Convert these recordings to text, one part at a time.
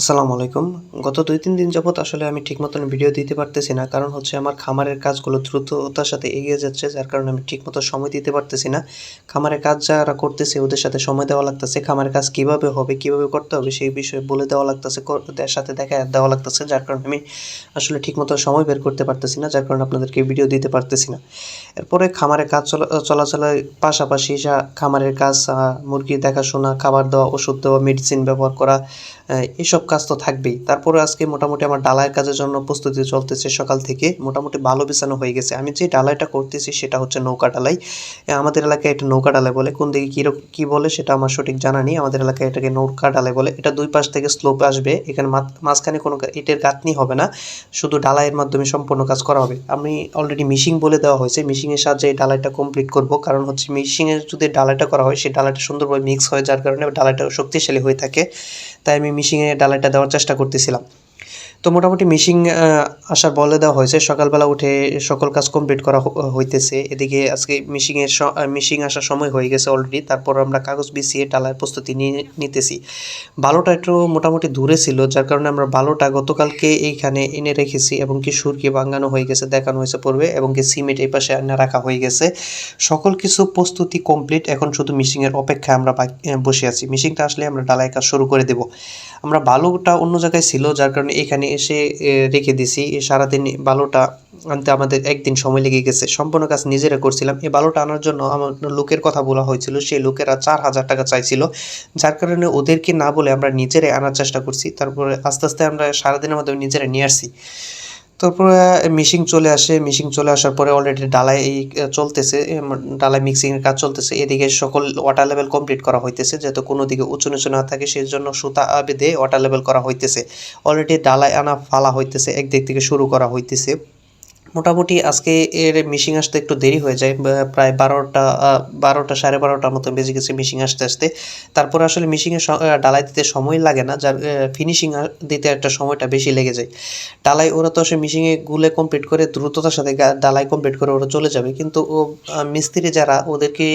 আসসালামু আলাইকুম। গত দুই, তিন দিন যাবত আসলে আমি ঠিক মতন ভিডিও দিতে পারতেছি না, কারণ হচ্ছে আমার খামারের কাজগুলো দ্রুততার সাথে এগিয়ে যাচ্ছে, যার কারণে আমি ঠিক মতো সময় দিতে পারতেছি না। খামারের কাজ যারা করতেছে, ওদের সাথে সময় দেওয়া লাগতেছে, খামারের কাজ কীভাবে হবে, কীভাবে করতে হবে, সেই বিষয়ে বলে দেওয়া লাগতেছে ওদের সাথে দেখা দেওয়া লাগতেছে, যার কারণে আমি আসলে ঠিক মতো সময় বের করতে পারতেছি না, যার কারণে আপনাদেরকে ভিডিও দিতে পারতেছি না। এরপরে খামারের কাজ চলা চলাচলের পাশাপাশি খামারের কাজ মুরগির দেখাশোনা, খাবার দেওয়া, ওষুধ দেওয়া মেডিসিন ব্যবহার করা এসব কাজ তো থাকবেই। তারপরে আজকে মোটামুটি আমার ডালাইয়ের কাজের জন্য প্রস্তুতি চলতেছে সকাল থেকে। মোটামুটি ভালো বিছানো হয়ে গেছে। আমি যে ডালাইটা করতেছি সেটা হচ্ছে নৌকা ডালাই। আমাদের এলাকায় এটা নৌকা ডালাই বলে। কোন দিকে কী কী বলে সেটা আমার সঠিক জানা নেই। আমাদের এলাকায় এটাকে নৌকা ডালাই বলে। এটা দুই পাশ থেকে স্লোপ আসবে। এখানে মাঝখানে কোনো ইটের গাঁথনি হবে না। শুধু ডালাইয়ের মাধ্যমে সম্পূর্ণ কাজ করা হবে। আমি অলরেডি মিশিং বলে দেওয়া হয়েছে। মিশিংয়ের সাহায্যে এই ডালাইটা কমপ্লিট করব। কারণ হচ্ছে মিশিংয়ের যদি ডালাইটা করা হয় সেই ডালাইটা সুন্দরভাবে মিক্স হয়, যার কারণে ডালাইটা শক্তিশালী হয়ে থাকে। তাই আমি মিশিংয়ে ডালাটা দেওয়ার চেষ্টা করতেছিলাম। তো মোটামুটি মিশিং আসার বলে দেওয়া হয়েছে। সকালবেলা উঠে সকল কাজ কমপ্লিট করা হইতেছে। এদিকে আজকে মিশিংয়ের মিশিং আসার সময় হয়ে গেছে অলরেডি তারপর আমরা কাগজ বিছিয়ে ডালার প্রস্তুতি নিয়ে নিতেছি। বালুটা একটু মোটামুটি দূরে ছিল, যার কারণে আমরা বালুটা গতকালকে এইখানে এনে রেখেছি এবং কি সুরকি বাঙ্গানো হয়ে গেছে, দেখানো হয়েছে পূর্বে এবং কি সিমেন্ট এই পাশে এনে রাখা হয়ে গেছে। সকল কিছু প্রস্তুতি কমপ্লিট এখন শুধু মিশিংয়ের অপেক্ষায় আমরা বসে আছি। মিশিংটা আসলে আমরা ডালাই কাজ শুরু করে দেব। আমরা বালুটা অন্য জায়গায় ছিল, যার কারণে এখানে এসে রেখে দিছি। সারাদিন বালুটা আনতে আমাদের একদিন সময় লেগে গেছে। সম্পূর্ণ কাজ নিজেরা করছিলাম। এই বালুটা আনার জন্য আমার লোকের কথা বলা হয়েছিল। সেই লোকেরা চার হাজার টাকা চাইছিল। যার কারণে ওদেরকে না বলে আমরা নিজেরাই আনার চেষ্টা করছি। তারপরে আস্তে আস্তে আমরা সারাদিনের মধ্যে নিজেরা নিয়ে আসছি। তারপরে মিশিং চলে আসে। মিশিং চলে আসার পরে অলরেডি ডালাই এই চলতেছে। ডালাই মিক্সিংয়ের কাজ চলতেছে। এদিকে সকল ওয়াটার লেভেল কমপ্লিট করা হইতেছে, যাতে কোনো দিকে উঁচু নিচু না থাকে সেই জন্য সুতা বেঁধে ওয়াটার লেভেল করা হইতেছে। অলরেডি ডালাই আনা, ফালা হইতেছে, একদিক থেকে শুরু করা হইতেছে। মোটামুটি আজকে এর মিশিং আসতে একটু দেরি হয়ে যায় প্রায় বারোটা বারোটা সাড়ে বারোটার মতো বেজে গেছে মিশিং আসতে আসতে। তারপরে আসলে মিশিংয়ে ডালাই দিতে সময় লাগে না, যার ফিনিশিং দিতে একটা সময়টা বেশি লেগে যায়। ডালাই ওরা তো আসলে মিশিংয়ে গুলে কমপ্লিট করে দ্রুততার সাথে ডালাই কমপ্লিট করে ওরা চলে যাবে। কিন্তু ও মিস্ত্রি যারা, ওদেরকে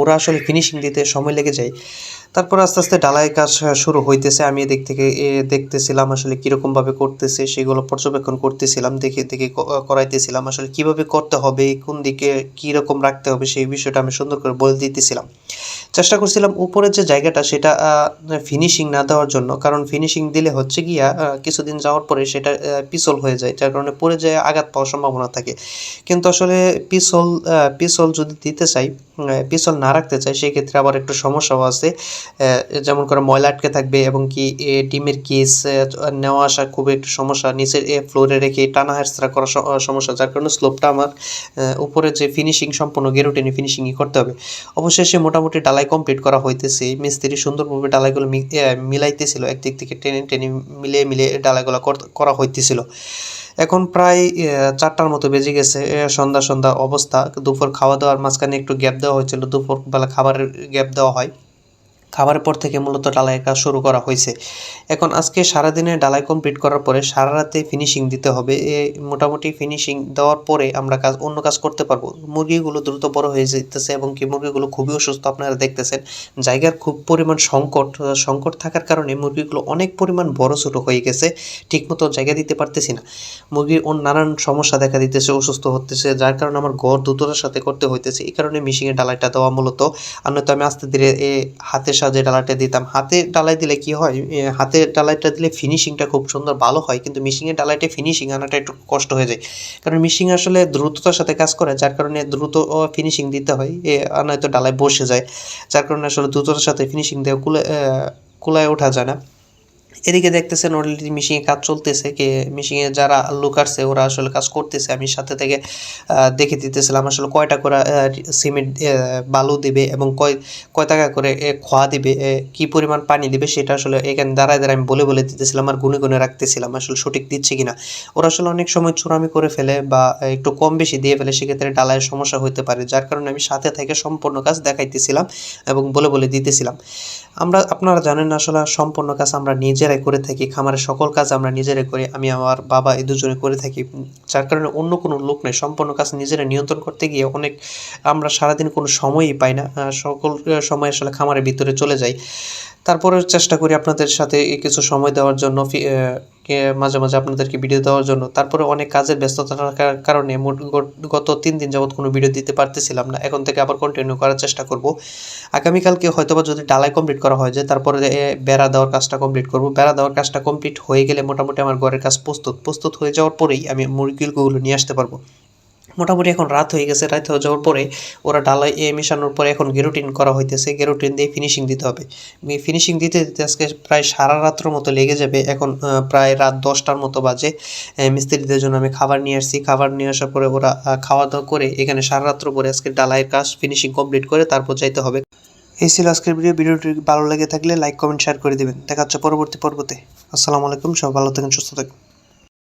ওরা আসলে ফিনিশিং দিতে সময় লেগে যায়। তারপর আস্তে আস্তে ডালাই কাজ শুরু হইতেছে। আমি এদিক থেকে দেখতেছিলাম আসলে কীরকম ভাবে করতেছে, সেগুলো পর্যবেক্ষণ করতেছিলাম, দেখে দেখে করাইতেছিলাম আসলে কীভাবে করতে হবে, কোন দিকে কীরকম রাখতে হবে, সেই বিষয়টা আমি সুন্দর করে বলে দিতেছিলাম। চেষ্টা করছিলাম উপরের যে জায়গাটা, সেটা ফিনিশিং না দেওয়ার জন্য, কারণ ফিনিশিং দিলে হচ্ছে গিয়া কিছুদিন যাওয়ার পরে সেটা পিছল হয়ে যায়, যার কারণে পড়ে যায়, আঘাত পাওয়ার সম্ভাবনা থাকে। কিন্তু আসলে পিছল পিছল যদি দিতে চাই পিছল না রাখতে চাই সেই ক্ষেত্রে আবার একটু সমস্যাও আছে। যেমন করে ময়লা আটকে থাকবে এবং কি ডিমের কেস নেওয়া আসা খুব একটু সমস্যা। নিচের ফ্লোরে রেখে টানা হেরস্তা করা সমস্যা, যার কারণে স্লোপটা আমার উপরে যে ফিনিশিং সম্পূর্ণ গেরুটেনে ফিনিশিংই করতে হবে। অবশেষে মোটামুটি ডালাই কমপ্লিট করা হইতেছে। মিস্ত্রি সুন্দরভাবে ডালাইগুলো মিলাইতেছিল। একদিক থেকে টেনে টেনে মিলিয়ে মিলিয়ে ডালাইগুলো করা হইতেছিল। এখন প্রায় চারটার মতো বেজে গেছে সন্ধ্যা সন্ধ্যা অবস্থা। দুপুর খাওয়া দাওয়ার মাঝখানে একটু গ্যাপ দেওয়া হয়েছিল দুপুর বেলা খাবারের গ্যাপ দেওয়া হয়। খাবারের পর থেকে মূলত ডালাইয়ের কাজ শুরু করা হয়েছে। এখন আজকে সারাদিনে ডালাই কমপ্লিট করার পরে সারা রাতে ফিনিশিং দিতে হবে। এ মোটামুটি ফিনিশিং দেওয়ার পরে আমরা কাজ অন্য কাজ করতে পারব। মুরগিগুলো দ্রুত বড় হয়ে যেতেছে এবং কি মুরগিগুলো খুবই অসুস্থ আপনারা দেখতেছেন। জায়গার খুব পরিমাণ সংকট সংকট থাকার কারণে মুরগিগুলো অনেক পরিমাণ বড় ছোট হয়ে গেছে। ঠিকমতো জায়গা দিতে পারতেছি না। মুরগির ওর নানান সমস্যা দেখা দিতেছে অসুস্থ হতেছে যার কারণে আমার ঘর দ্রুততার সাথে করতে হইতেছে। এই কারণে মিশিংয়ে ডালাইটা দেওয়া মূলত। আর আমি আস্তে ধীরে এ, হাতের সাহায্যে ডালাইটা দিতাম। হাতে ডালাই দিলে কি হয় হাতে ডালাইটা দিলে ফিনিশিংটা খুব সুন্দর ভালো হয় কিন্তু মিশিংয়ের ডালাইটে ফিনিশিং আনাটা একটু কষ্ট হয়ে যায়। কারণ মিশিং আসলে দ্রুততার সাথে কাজ করে যার কারণে দ্রুত ফিনিশিং দিতে হয় এ, নয়তো ডালাই বসে যায়। যার কারণে আসলে দ্রুততার সাথে ফিনিশিং দেওয়া কুলে কুলায় ওঠা যায় না। এদিকে দেখতেছেন অলরেডি মেশিনে কাজ চলতেছে কে মেশিনে যারা লোক আসছে ওরা আসলে কাজ করতেছে। আমি সাথে থেকে দেখে দিতেছিলাম আসলে কয়টা করে সিমেন্ট বালু দিবে এবং কয় কয় টাকা করে খোয়া দিবে কি পরিমাণ পানি দিবে সেটা আসলে এখানে দাঁড়ায় দাঁড়ায় আমি বলে বলে দিতেছিলাম আর গুনে গুনে রাখতেছিলাম আসলে সঠিক দিচ্ছে কিনা। ওরা আসলে অনেক সময় চুরামি করে ফেলে বা একটু কম বেশি দিয়ে ফেলে, সেক্ষেত্রে ডালায় সমস্যা হতে পারে, যার কারণে আমি সাথে থেকে সম্পূর্ণ কাজ দেখাইতেছিলাম এবং বলে বলে দিতেছিলাম। আমরা, আপনারা জানেন আসলে সম্পূর্ণ কাজ আমরা নিজেরা নিজেরাই করে থাকি, খামারের সকল কাজ আমরা নিজেরাই করি, আমি আমার বাবা এই দুজনে করে থাকি। যার কারণে অন্য কোনো লোক নেই, সম্পূর্ণ কাজ নিজেরা নিয়ন্ত্রণ করতে গিয়ে অনেক আমরা সারাদিন কোনো সময়ই পাই না সকল সময় আসলে খামারের ভিতরে চলে যাই। তারপরে চেষ্টা করি আপনাদের সাথে কিছু সময় দেওয়ার জন্য মাঝে মাঝে আপনাদেরকে ভিডিও দেওয়ার জন্য। তারপরে অনেক কাজের ব্যস্ততা থাকার কারণে গত- তিন দিন যাবত কোনো ভিডিও দিতে পারতেছিলাম না। এখন থেকে আবার কন্টিনিউ করার চেষ্টা করব। আগামীকালকে হয়তোবা যদি ডালাই কমপ্লিট করা হয় যে, তারপরে বেড়া দেওয়ার কাজটা কমপ্লিট করব। বেড়া দেওয়ার কাজটা কমপ্লিট হয়ে গেলে মোটামুটি আমার ঘরের কাজ প্রস্তুত। প্রস্তুত হয়ে যাওয়ার পরেই আমি মুরগিগুলো নিয়ে আসতে পারব। মোটামুটি এখন রাত হয়ে গেছে, রাত হয়ে যাওয়ার পরে ওরা ডালাই এ মেশানোর পরে এখন গেরোটিন করা হইতেছে, গেরোটিন দিয়ে ফিনিশিং দিতে হবে। ফিনিশিং দিতে দিতে আজকে প্রায় সারা রাত্র মতো লেগে যাবে, এখন প্রায় রাত দশটার মতো বাজে। মিস্ত্রিদের জন্য আমি খাবার নিয়ে আসছি, খাবার নিয়ে আসার পরে ওরা খাওয়া দাওয়া করে এখানে সারা রাত্র পরে আজকে ডালাইয়ের কাজ ফিনিশিং কমপ্লিট করে তারপর যাইতে হবে। এই ছিল আজকের ভিডিও ভিডিওটি ভালো লেগে থাকলে লাইক কমেন্ট শেয়ার করে দেবেন। দেখা হচ্ছে পরবর্তী পর্বতে। আসসালামু আলাইকুম সব ভালো থাকেন, সুস্থ থাকেন।